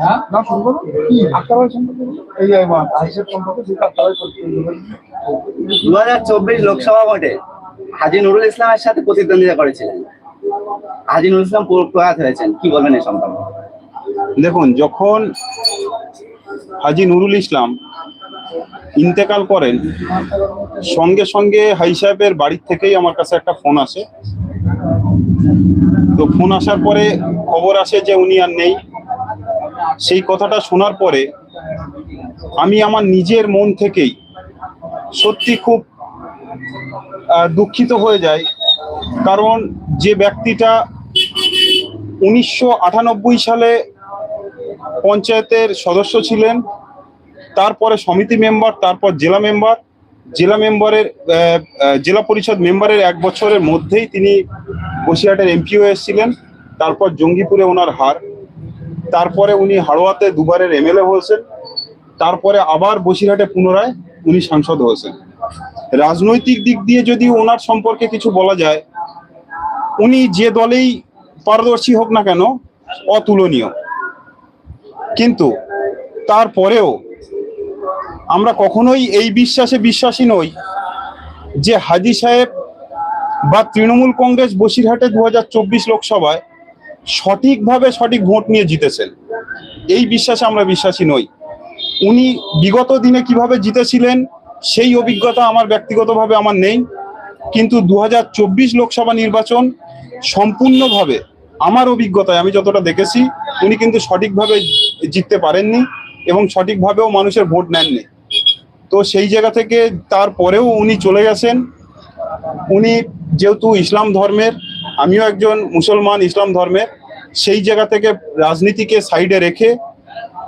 হ্যাঁ? না সম্পর্ক কি? আক্তার সম্পর্ক এই আইসের সম্পর্ক যেটা আক্তার দু হাজার চব্বিশ লোকসভা ভোটে হাজি নুরুল ইসলামের সাথে প্রতিদ্বন্দ্বিতা করেছিলেন। হাজি নুরুল ইসলাম প্রয়াত হয়েছেন। কি বলবেন এই সম্পর্কে? দেখুন যখন হাজি নুরুল ইসলাম ইন্তেকাল করেন সঙ্গে সঙ্গে হাই সাহেবের বাড়ির থেকেই আমার কাছে একটা ফোন আসে। তো ফোন আসার পরে খবর আসে যে উনি আর নেই। সেই কথাটা শোনার পরে আমি আমার নিজের মন থেকেই সত্যি খুব দুঃখিত হয়ে যায় কারণ যে ব্যক্তিটা উনিশশো আটানব্বই সালে পঞ্চায়েতের সদস্য ছিলেন, তারপরে সমিতি মেম্বার, তারপর জেলা মেম্বার, জেলা মেম্বারের জেলা পরিষদ মেম্বারের এক বছরের মধ্যেই তিনি বসিরহাটের এমপিও এসেছিলেন, তারপর জঙ্গিপুরে ওনার হার। তারপরে উনি হাড়োয়াতে দুবারের এমএলএ হয়েছেন। তারপরে আবার বসিরহাটে পুনরায় উনি সাংসদ হয়েছেন। রাজনৈতিক দিক দিয়ে যদি ওনার সম্পর্কে কিছু বলা যায়, উনি যে দলেই পারদর্শী হোক না কেন, অতুলনীয়। কিন্তু তারপরেও আমরা কখনোই এই বিশ্বাসে বিশ্বাসী নই যে হাজি সাহেব বা তৃণমূল কংগ্রেস বসিরহাটে দু হাজার চব্বিশ লোকসভায় সঠিকভাবে সঠিক ভোট নিয়ে জিতেছেন। এই বিশ্বাসে আমরা বিশ্বাসী নই। উনি বিগত দিনে কীভাবে জিতেছিলেন, সেই অভিজ্ঞতা আমার ব্যক্তিগতভাবে আমার নেই। কিন্তু দু হাজার চব্বিশ লোকসভা নির্বাচন সম্পূর্ণভাবে আমার অভিজ্ঞতায় আমি যতটা দেখেছি, উনি কিন্তু সঠিকভাবে জিততে পারেননি এবং সঠিকভাবেও মানুষের ভোট নেননি। তো সেই জায়গা থেকে তারপরেও উনি চলে গেছেন। উনি যেহেতু ইসলাম ধর্মের আমিও একজন মুসলমান ইসলাম ধর্মের, সেই জায়গা থেকে রাজনীতিকে সাইডে রেখে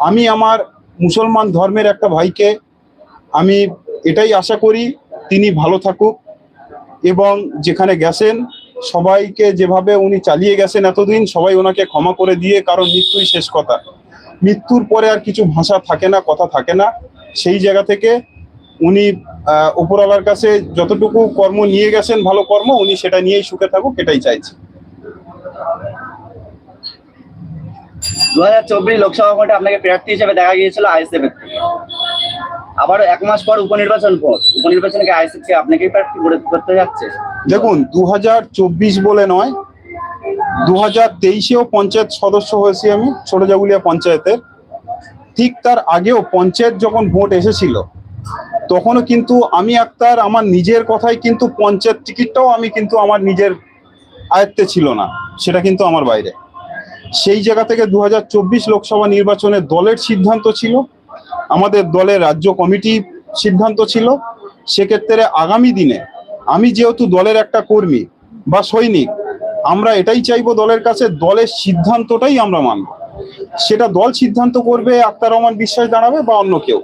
আমি আমার মুসলমান ধর্মের একটা ভাইকে আমি এটাই আশা করি তিনি ভালো থাকুক এবং যেখানে গেছেন সবাইকে যেভাবে উনি চালিয়ে গেছেন এতদিন সবাই ওনাকে ক্ষমা করে দিয়ে কারণ মৃত্যুই শেষ কথা। মৃত্যুর পরে আর কিছু ভাষা থাকে না, কথা থাকে না। সেই জায়গা থেকে উনি আহ, উপরওয়ালার কাছে যতটুকু কর্ম নিয়ে গেছেন ভালো কর্ম উনি সেটা নিয়েই সুখে থাকুক এটাই চাইছি। দু হাজার চব্বিশ লোকসভা ভোটে আপনাকে প্রার্থী হিসেবে দেখা গিয়েছিল আইএসএফ আবার এক মাস পর উপনির্বাচন ভোট। উপনির্বাচনে কি আইএসএফ কে আপনাকেই প্রার্থী করে- করতে যাচ্ছে? দেখুন দু হাজার চব্বিশ বলে নয় দু হাজার তেইশেও পঞ্চায়েত সদস্য হয়েছি আমি ছোট জাগুলিয়া পঞ্চায়েতের। ঠিক তার আগেও পঞ্চায়েত যখন ভোট এসেছিল তখনও কিন্তু আমি আক্তার, আমার নিজের কথাই কিন্তু পঞ্চায়েত টিকিটটাও আমি কিন্তু আমার নিজের আয়ত্তে ছিল না, সেটা কিন্তু আমার বাইরে। সেই জায়গা থেকে দু হাজার চব্বিশ লোকসভা নির্বাচনে দলের সিদ্ধান্ত ছিল, আমাদের দলের রাজ্য কমিটি সিদ্ধান্ত ছিল। সেক্ষেত্রে আগামী দিনে আমি যেহেতু দলের একটা কর্মী বা সৈনিক, আমরা এটাই চাইব দলের কাছে, দলের সিদ্ধান্তটাই আমরা মানব। সেটা দল সিদ্ধান্ত করবে, আক্তার রহমান বিশ্বাস দাঁড়াবে বা অন্য কেউ।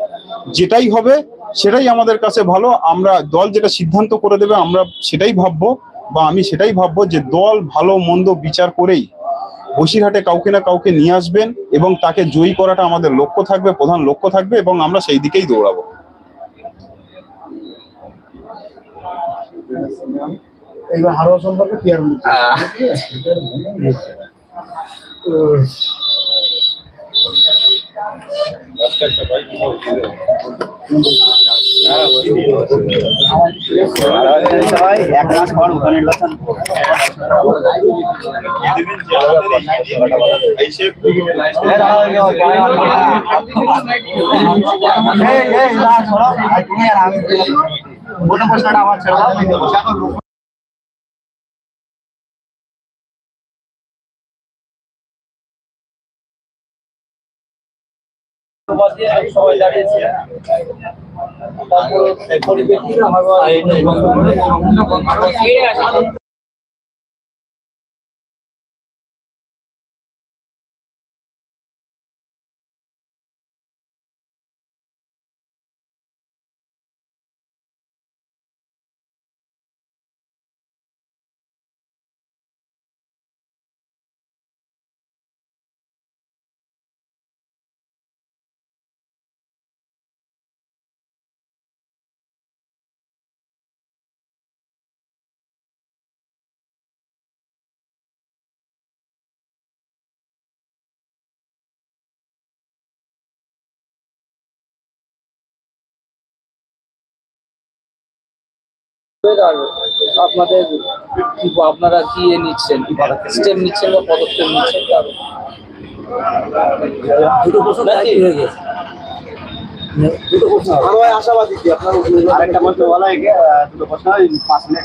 যেটাই হবে সেটাই আমাদের কাছে ভালো। আমরা দল যেটা সিদ্ধান্ত করে দেবে আমরা সেটাই ভাববো বা আমি সেটাই ভাববো যে দল ভালো মন্দ বিচার করেই বসিরহাটে কাউকে না কাউকে নিয়ে আসবেন এবং তাকে জয়ী করাটা আমাদের লক্ষ্য থাকবে প্রধান লক্ষ্য থাকবে এবং আমরা সেই দিকেই দৌড়াবো। সম্পর্কে? সবাই এক মাস পর উপনির্বাচন দাও সবাই দাঁড়িয়েছে। তারপর পরিবেশ আর আপনাদের কি আপনারা কি এ নিচ্ছেন? স্টেপ নিচ্ছেন বা পদক্ষেপ নিচ্ছেন? তার দুটো প্রশ্ন হয়ে গেছে। দুটো প্রশ্ন আরও আশাবাদী কি আপনার আরেকটা প্রশ্ন বলা দুটো প্রশ্ন পাঁচ মিনিট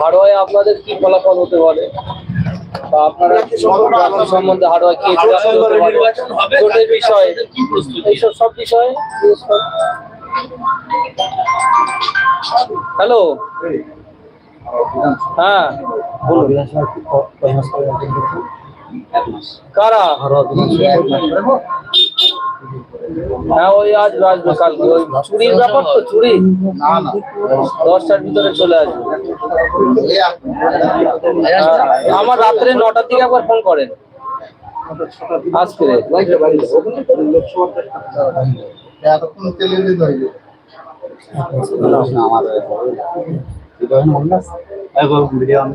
হাড়োয়ায় আপনাদের কি ফলাফল হতে পারে? বা আপনারা সম্বন্ধে হাড়োয়া কি বিষয়ে। এইসব সব বিষয়ে। হ্যালো। হ্যাঁ? কারা। হ্যাঁ ওই আজ আসবে কালকে। ওই চুরির ব্যাপার তো চুরি? দশটার ভিতরে চলে আসবে। হ্যাঁ, আমার রাত্রে নটার দিকে একবার ফোন করেন। আজকে। এতক্ষণ তেলে দিতে হইবে আমার মনে ভিডিও অন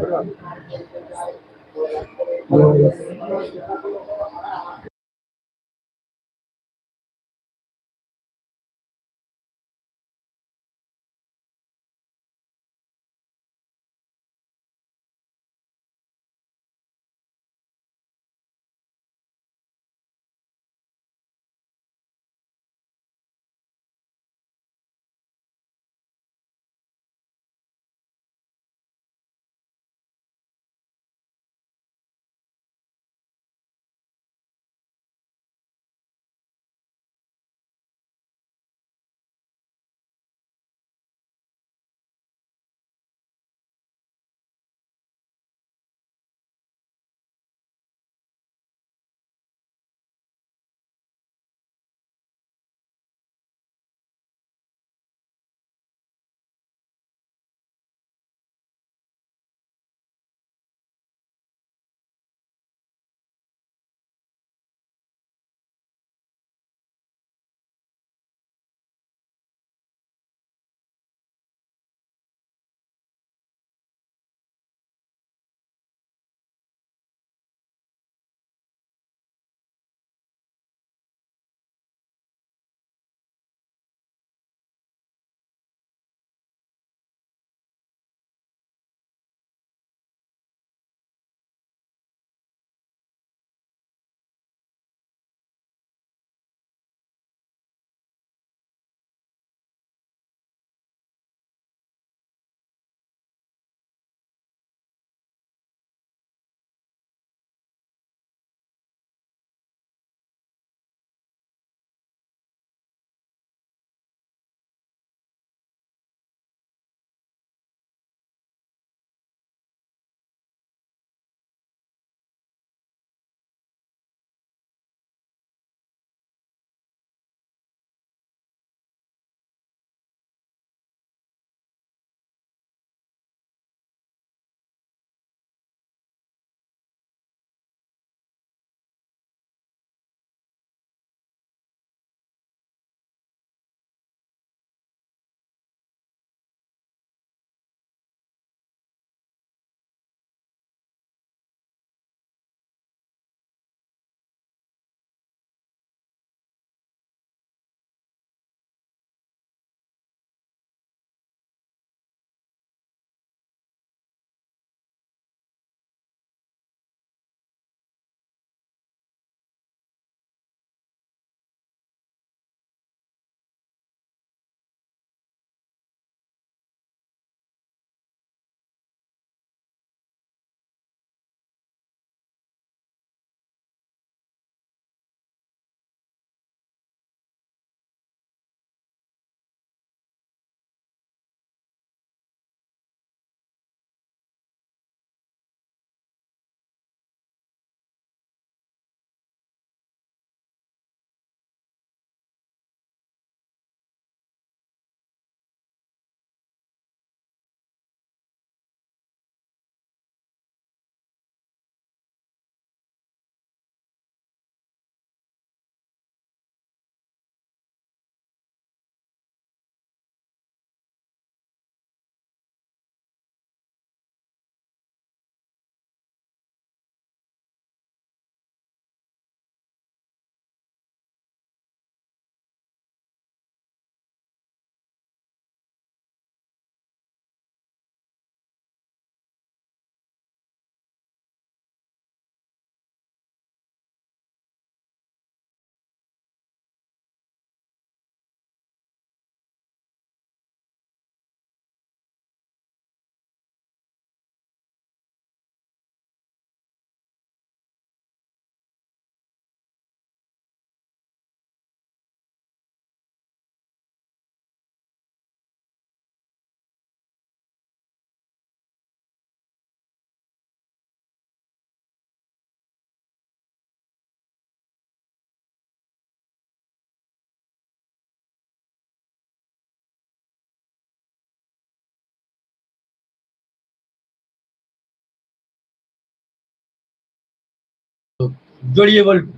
জড়িয়ে বলবে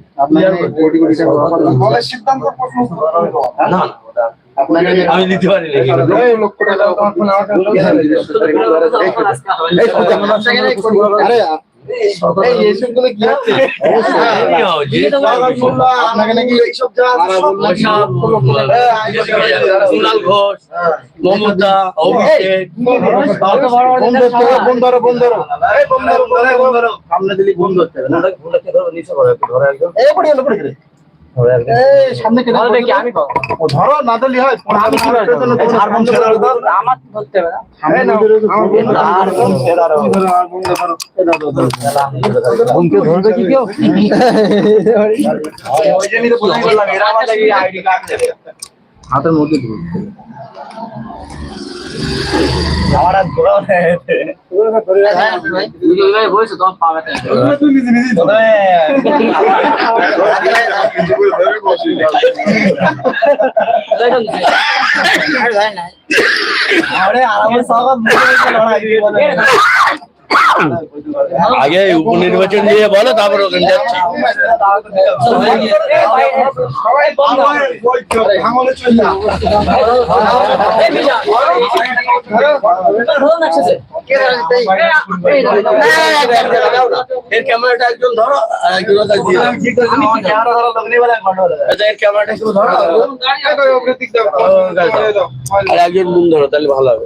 আমি দিতে পারি আরে এই এইসবগুলো কি হচ্ছে আপনাকে নাকি এইসব যা আছে সব কুণাল ঘোষ মমতা অভিষেক। সামনে দিলি বন্ধ হচ্ছে না এই সামনে ধরবে আমি ধরো না ধরলি হয় আমি কি আমার ধরতে হবে না ধরবে কি কেউ ওই জন্যই তো বললাম, এরা ID কার্ড দেবে। হাতের মধ্যে আমার আর ঘোরাও নেই আগে উপনির্বাচন দিয়ে বলো তারপর ওখানে যাচ্ছি হয়। এর ক্যামেরাটা একজন ধরো আর একজন। আচ্ছা এর ক্যামেরাটা ধরো। আর মুম ধরো তাহলে ভালো হবে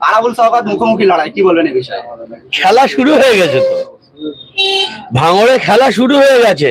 আরাবুল সহকাত মুখোমুখি লড়াই, কি বলবেন এই বিষয়ে? খেলা শুরু হয়ে গেছে তো। ভাঙড়ে খেলা শুরু হয়ে গেছে।